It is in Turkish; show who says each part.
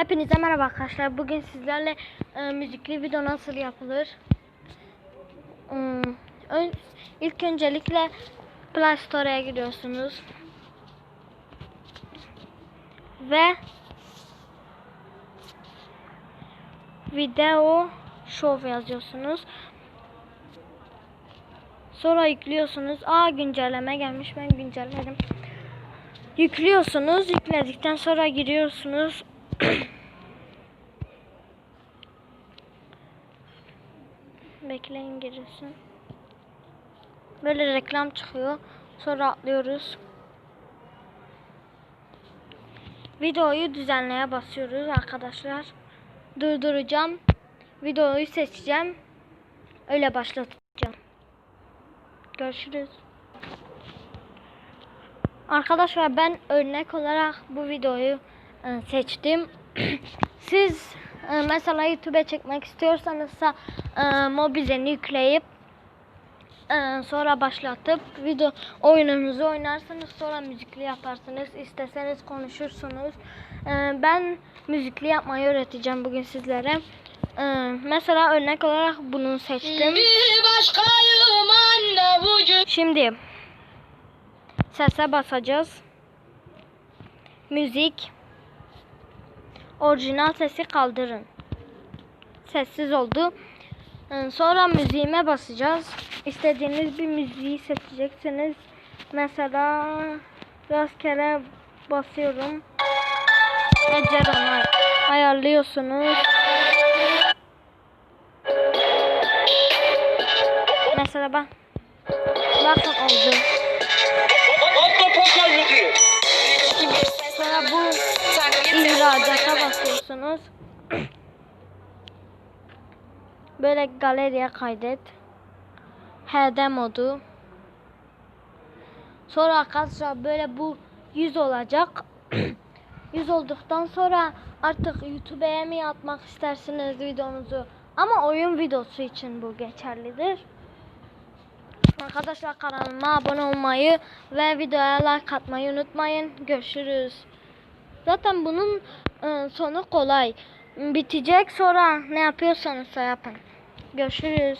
Speaker 1: Hepinize merhaba arkadaşlar. Bugün sizlerle e, müzikli video nasıl yapılır? Hmm, ön, ilk öncelikle Play Store'a giriyorsunuz. Ve video show yazıyorsunuz. Sonra yüklüyorsunuz. Aa güncelleme gelmiş. Ben güncelledim. Yüklüyorsunuz. Yükledikten sonra giriyorsunuz. Bekleyin girsin. Böyle reklam çıkıyor. Sonra atlıyoruz. Videoyu düzenleye basıyoruz arkadaşlar. Durduracağım. Videoyu seçeceğim. Öyle başlatacağım. Görüşürüz. Arkadaşlar ben örnek olarak bu videoyu seçtim. Siz e, mesela YouTube'a çekmek istiyorsanız e, mobilden yükleyip e, sonra başlatıp video oyununuzu oynarsınız sonra müzikli yaparsınız isteseniz konuşursunuz. Ben müzikli yapmayı öğreteceğim bugün sizlere. Mesela örnek olarak bunu seçtim.
Speaker 2: Bir başkayım anne bugün.
Speaker 1: şimdi sese basacağız. Müzik orijinal sesi kaldırın sessiz oldu Ee, Sonra müziğime basacağız. İstediğiniz bir müziği seçeceksiniz. Mesela rastgele basıyorum. Ece Ronay. Ayarlıyorsunuz. Mesela bak. Bakın oldu. İhracata basıyorsunuz. Böyle galeriye kaydet. HD modu. Sonra arkadaşlar böyle bu 100 olacak. 100 olduktan sonra artık YouTube'a mi atmak istersiniz videonuzu? Ama oyun videosu için bu geçerlidir. Arkadaşlar kanalıma abone olmayı ve videoya like atmayı unutmayın. Görüşürüz. Zaten bunun e, sonu kolay. Bitecek sonra ne yapıyorsanız yapın. Görüşürüz.